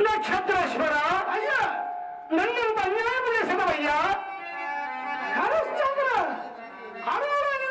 నక్షత్రేశ్వర అయ్యా! నన్నింత అన్యాయం చేసినవయ్యా! హరిశ్చంద్ర అడవులని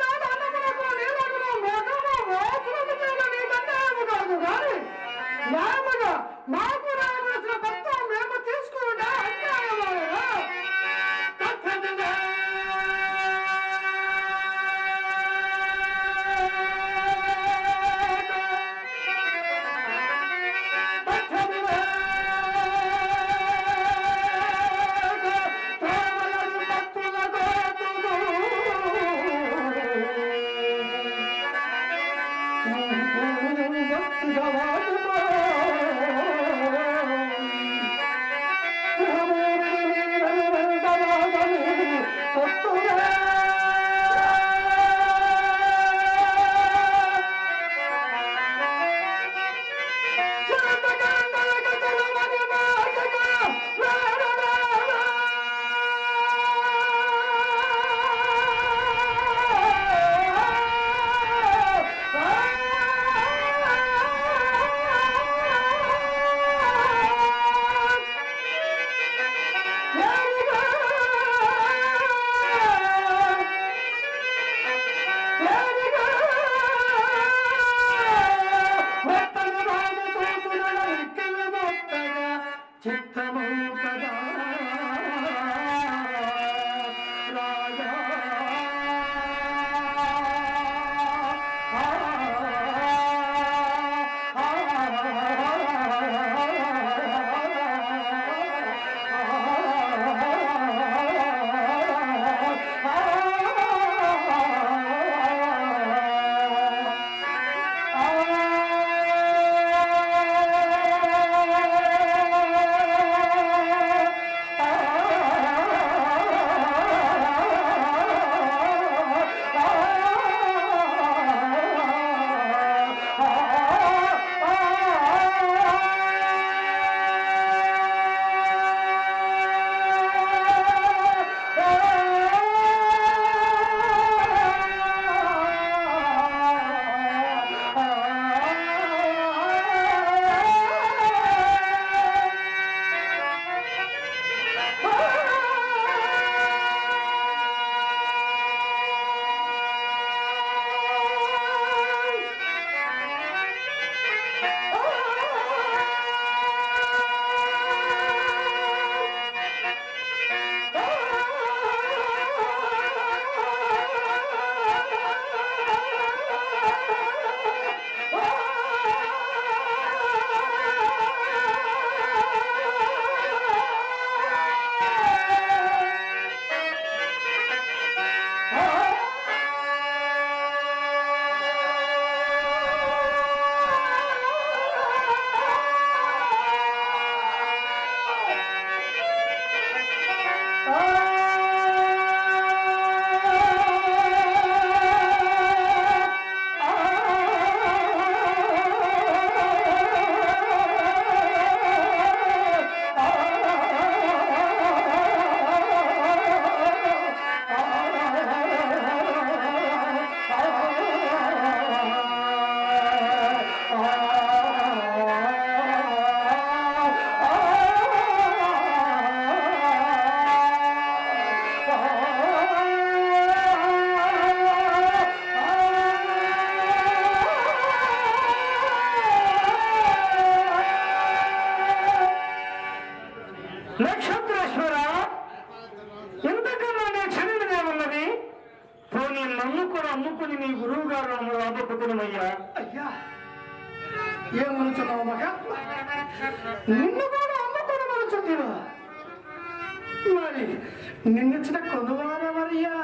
నిన్నిచ్చిన కొనువారెవరయ్యా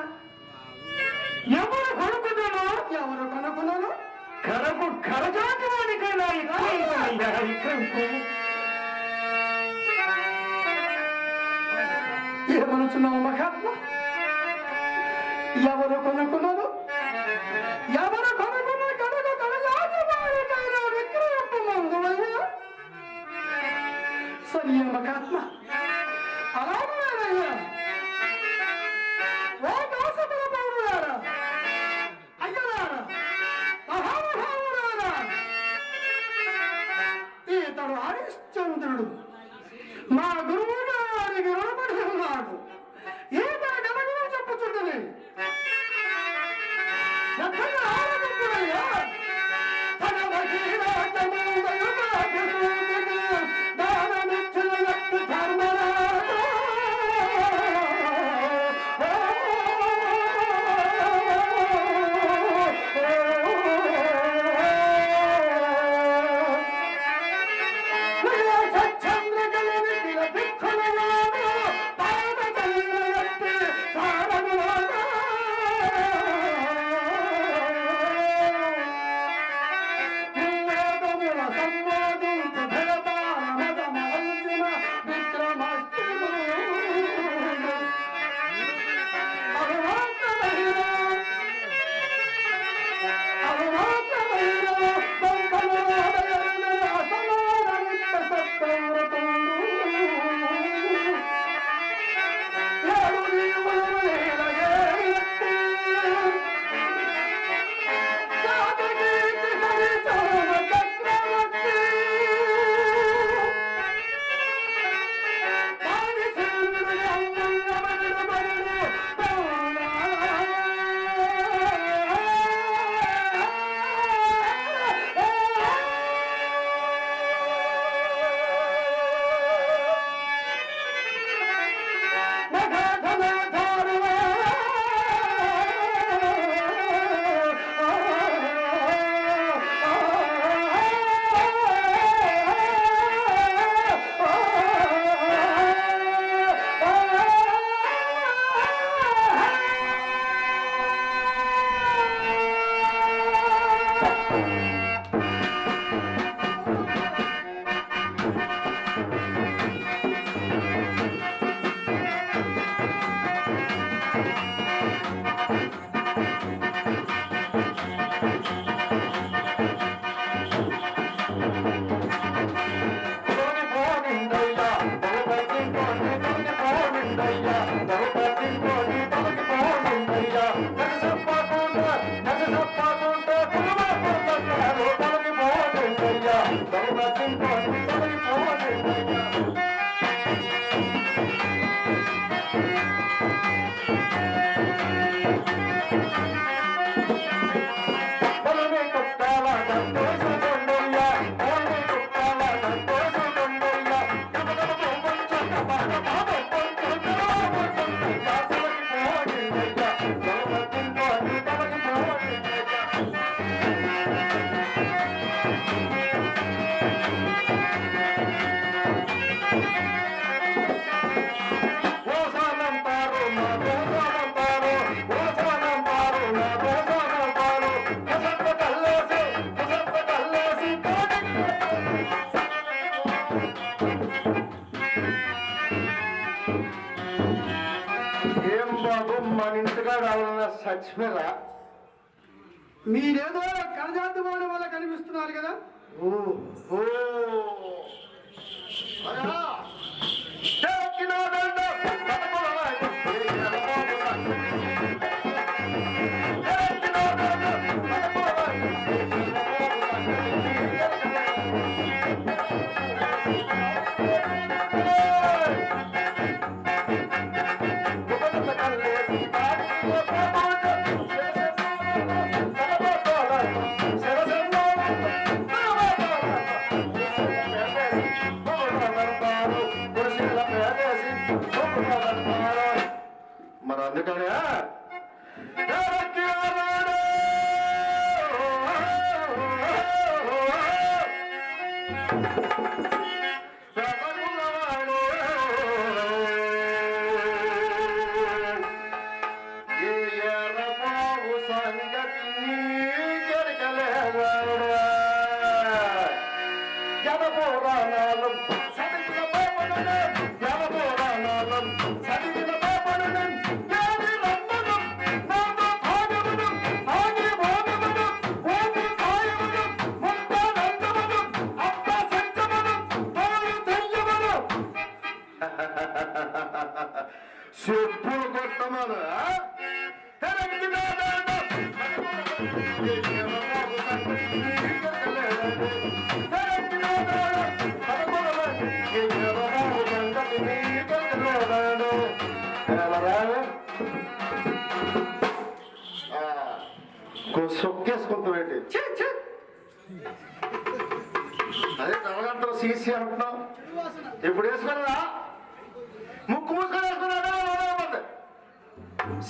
ఎవరు కొనుక్కున్నాను ఎవరు కొనుక్కున్నారు కరకు కరజాతి వాడికైనా ఇక్కడ ఇక్కడ ఏమనుచున్నావు మహాత్మ ఎవరు కొనుక్కున్నారు ఎవరు కొనుక్కున్న కనుక కనజాతి వారికైనా విక్రయపు మందువయ్యా సరే మహాత్మ అలాగేనయ్యా అతడు హరిశ్చంద్రుడు. మా గురువు గారికి లోపడి ఉన్నాడు ఏ తన గమనంలో చెప్పుచుండని తన Thank you. that's where I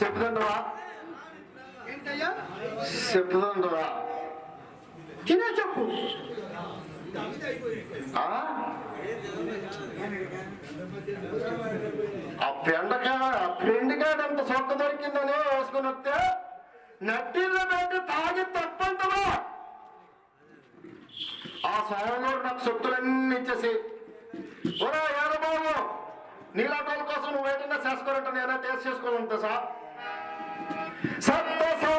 చెప్పుదండవా ఏంటయ్యా? చెప్పుదండవా తినే చెప్పు. ఆ? ఆ పెండకాయ ఆ పెండికాయ ఎంత సొక్క దొరికిందని వేసుకుని వస్తే నట్టిల్లో పెట్టి తాగి తప్పంటవా ఆ స్వామిలో నాకు సొత్తులన్నీ ఇచ్చేసి ఒరే ఏరబాబు నీలాటోల కోసం నువ్వు ఏదైనా చేసుకోరంట నేనే టేస్ట్ చేసుకోవాలి అంతే సార్. ছাত্র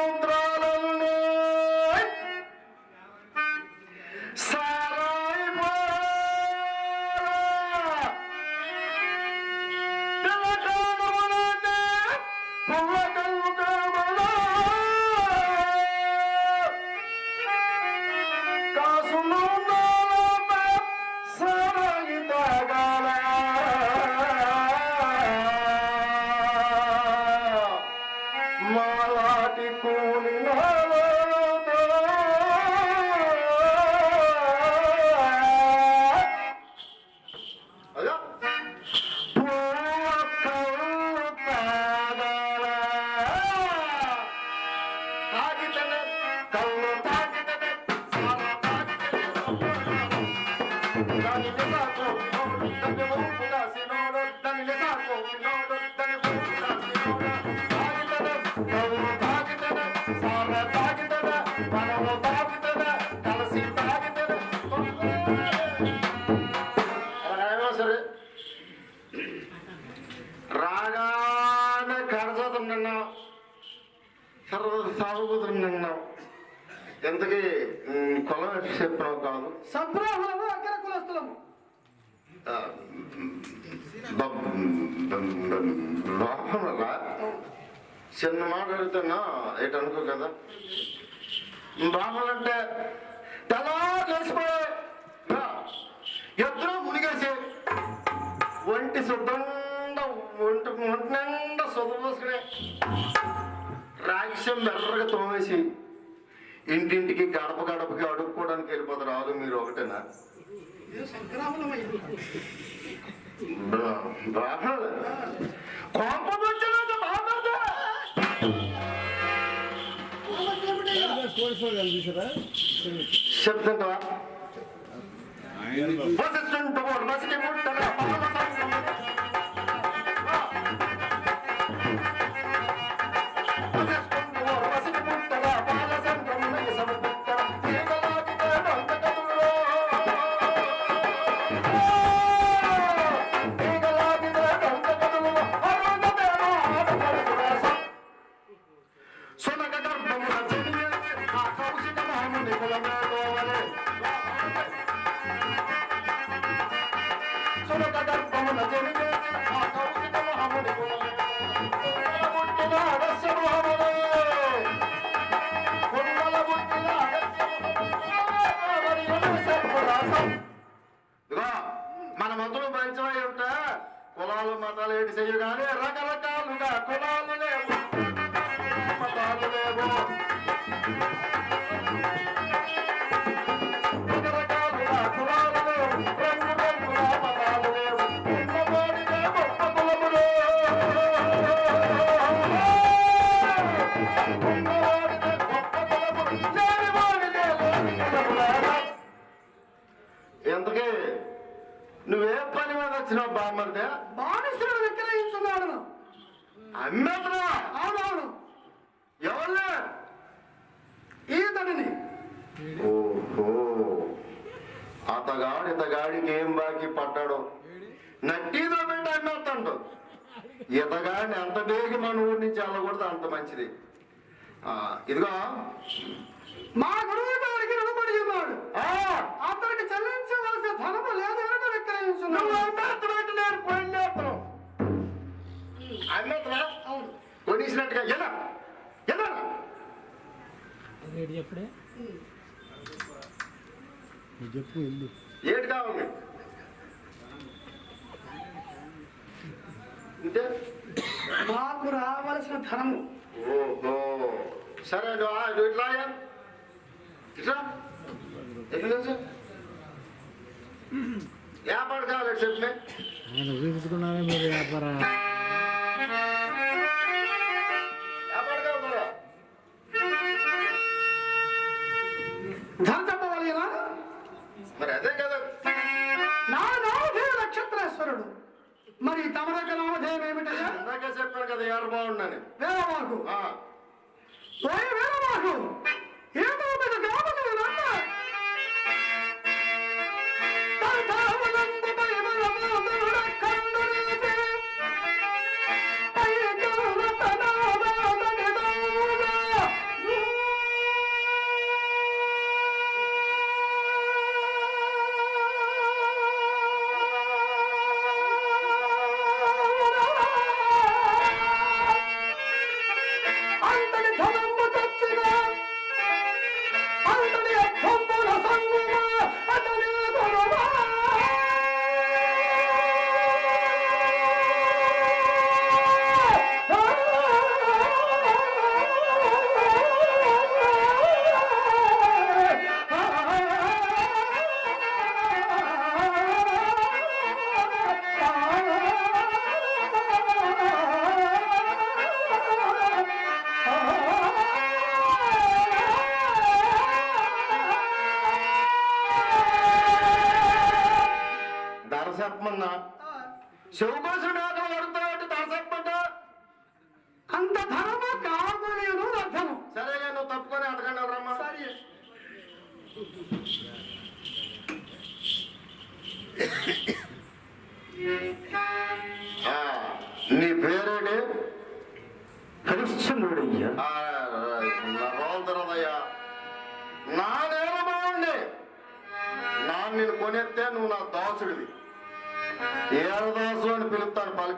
సర్వ సాగుబుతులు నిన్నావు ఎంతకీ కులం చెప్పినావు కాదు? సబ్రాహ్మణము అగ్ర కులస్తులము ఆ, బ- బ- బ- బాహుమలా చిన్న మాట అడుగుతున్నా ఎటు అనుకో కదా? బాహులంటే తెలా కలిసిపోయే ఎద్దరూ మునిగేసి. ఒంటి శుద్ధంగా ఒంటి ఒంటి నిండా శుద్ధ పోసుకునే. రాక్షం మెర్రగా తోమేసి ఇంటింటికి గడప గడపకి అడుక్కోవడానికి వెళ్ళిపోతారు. ఆలు మీరు ఒకటేనా? బ్రాహ్మణులు. కోపం అమ్మేతరా అవునవును. ఎవరు ఈతడిని. ఓహో. అతగాడు ఇతగాడికి ఏం బాకీ పడ్డాడు? నట్టిదో పెట్టి అమ్మేస్తాడు. ఇతగాడిని ఎంత బేగి మన ఊరి నుంచి వెళ్ళకూడదు అంత మంచిది. ఇదిగో. మా గురువు గారికి రుణపడి ఉన్నాడు. కొనేసినట్టుగా ఎలా? ఎలా? నువ్వు చెప్పు ఇల్లు ఏడు కావాలి అంటే మాకు రావలసిన ధనము. ఓహో. సరే నువ్వు ఇట్లా అయ్యా. ఇట్లా. ఎట్లా వ్యాపారం కావాలి చెప్పే. ఊహించుకున్నారా మీరు వ్యాపారం. మరి అదే కదా. నా నామధేయ నక్షత్రేశ్వరుడు. మరి తమరక నామధేయం ఏమిటయ్యా? ఇందాకే చెప్పాను కదా ఎవరు బాగుండని. వేరమాకు వేరమాకు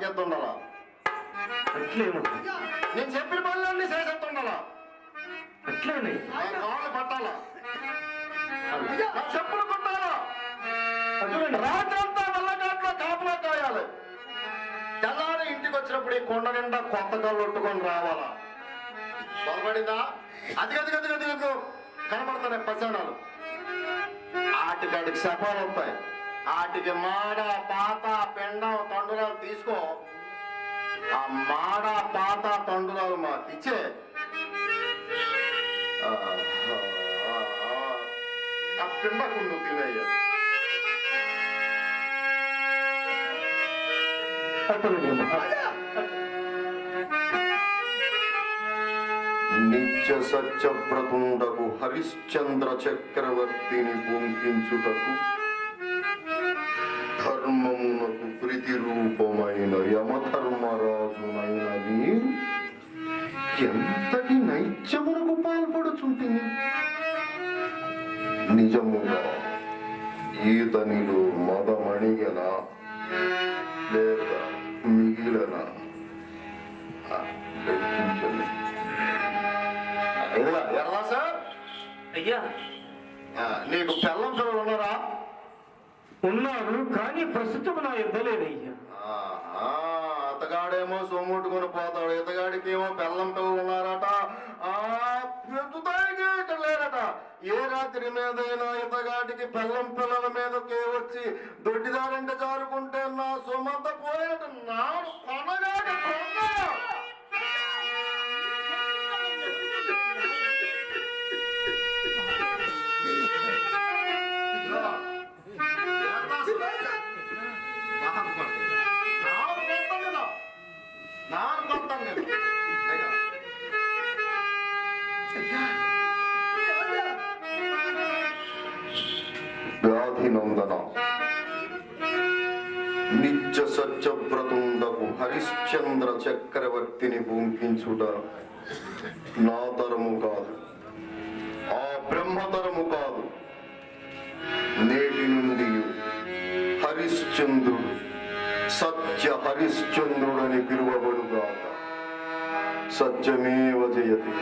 పలికెత్తుండాలా అట్లేమో నేను చెప్పిన పనులన్నీ చేసేస్తుండాలా? అట్లేనే కాళ్ళు పట్టాలా? చెప్పులు కొట్టాలా రాత్రంతా నల్లగాట్లో కాపలా కాయాలి. తెల్లారి ఇంటికి వచ్చినప్పుడు ఈ కొండ నిండా కొత్త కళ్ళు ఒట్టుకొని రావాలా? పొరపడిందా అది గది గది గది గది కనబడుతున్నాయి పచ్చనాలు ఆటికాడికి శపాలు ఆటికి మాడ పాత పెండం తండురాలు తీసుకో. ఆ మాడ పాత తండురాలు మా ఇచ్చే. ఆ, పిండకుండు తినయ్యా. నిత్య సత్య ప్రతుండకు హరిశ్చంద్ర చక్రవర్తిని పొంకించుటకు లేక మిగిలన? ఆ, లెక్కించండి. ఇదిగా ఎర్రా సార్? అయ్యా. నీకు పెళ్ళం పిల్లలు ఉన్నారా? ఉన్నారు కానీ ప్రస్తుతం నా లేదయ్యా. ఆహా, అతగాడేమో సొమ్ముట్టుకుని పోతాడు. ఇతగాడికి ఏమో బెల్లం పిల్లలు ఉన్నారట ఆ పెద్దుతాయికి ఇక్కడ లేరట. ఏ రాత్రి మీదైనా ఇతగాడికి బెల్లం పిల్లల మీదకే వచ్చి దొడ్డిదారంటే జారుకుంటే నా సొమ్మంత పూంకించుట నా తరము కాదు. ఆ బ్రహ్మతరము కాదు. నేటి నుండి హరిశ్చంద్రుడు సత్య హరిశ్చంద్రుడని పిలువబడుగాక. సత్యమేవ జయతే.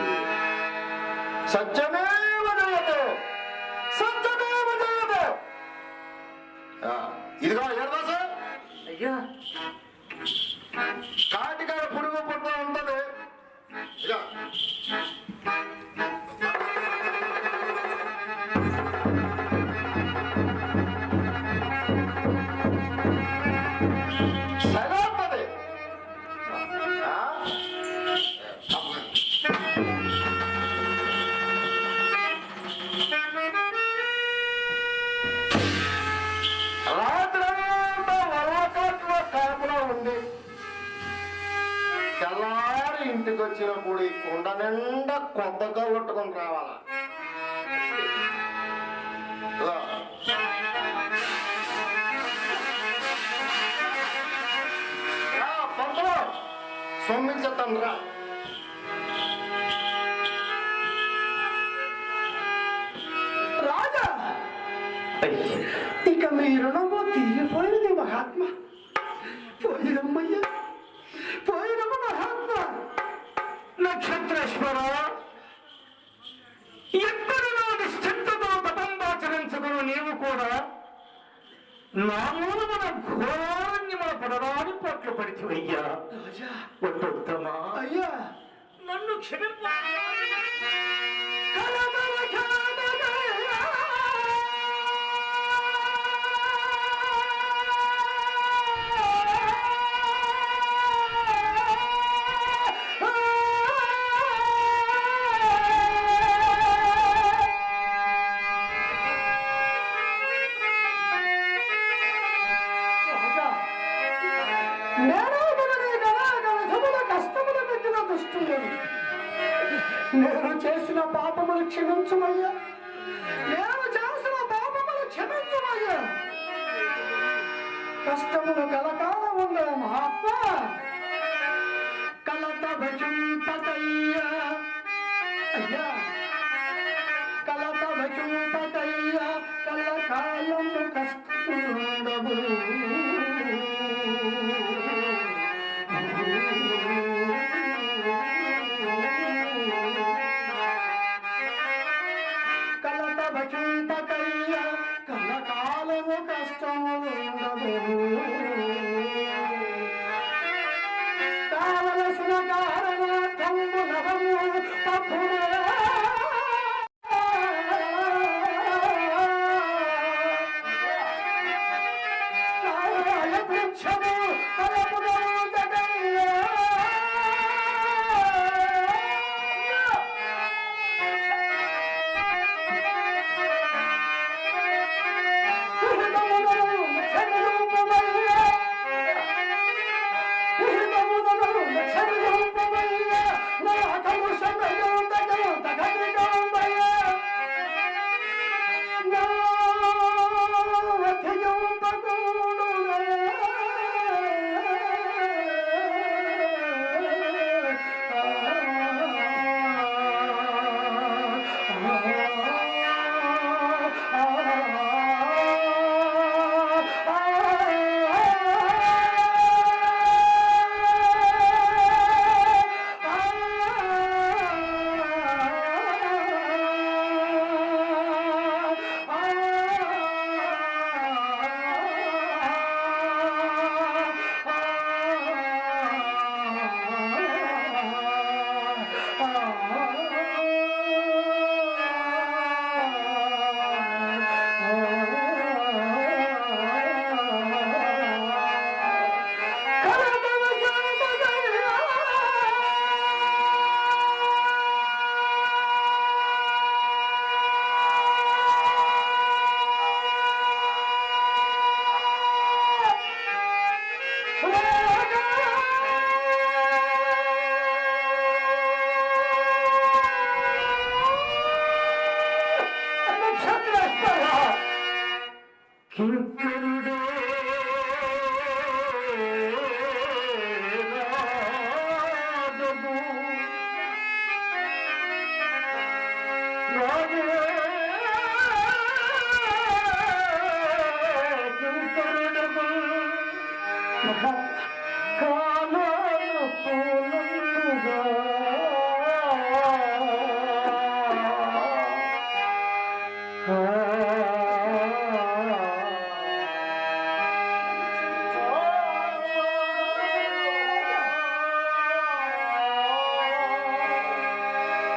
సత్యమేవ జయతే. సత్యమేవ జయతే. ఇదిగో ఎడదాస అయ్యా. Yeah. ఇంటికి వచ్చినప్పుడు ఈ కుండ నిండా కొద్దగా కొట్టుకొని రావాలా? సొమ్మించటం రాజా! ఇక మీ రుణము తీరిపోయింది మహాత్మా. నామూలు మనం ఘోరాన్ని మన పడరాని పట్లు పడిచి అయ్యా. అయ్యా. నన్ను క్షమింపా no calor Tavala sunakarana, tambu nabamu, tapunaya.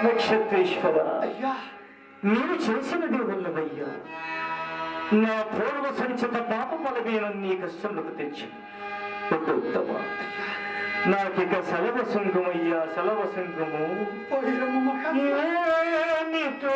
నక్షత్రేశ్వర నీవు చేసిన దేవుళ్ళవయ్యా. నా పూర్వ సంచిత పాప పాపఫలమేను నీ కష్టములకు తెచ్చి ఉత్తమ. నాకిక సెలవ శంఖమయ్యా సెలవ శంఖము నీతో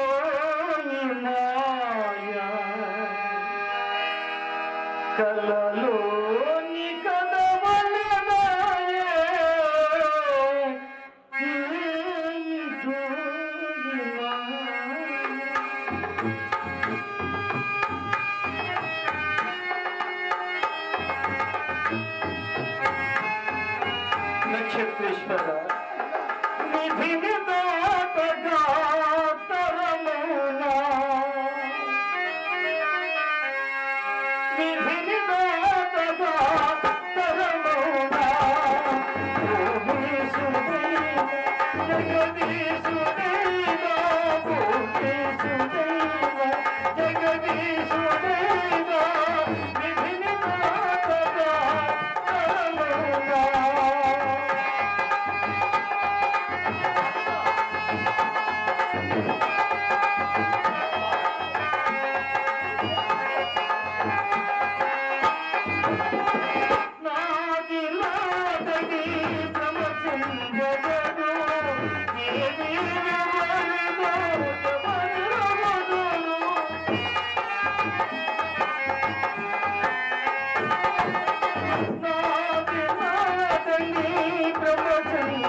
প্রবচনী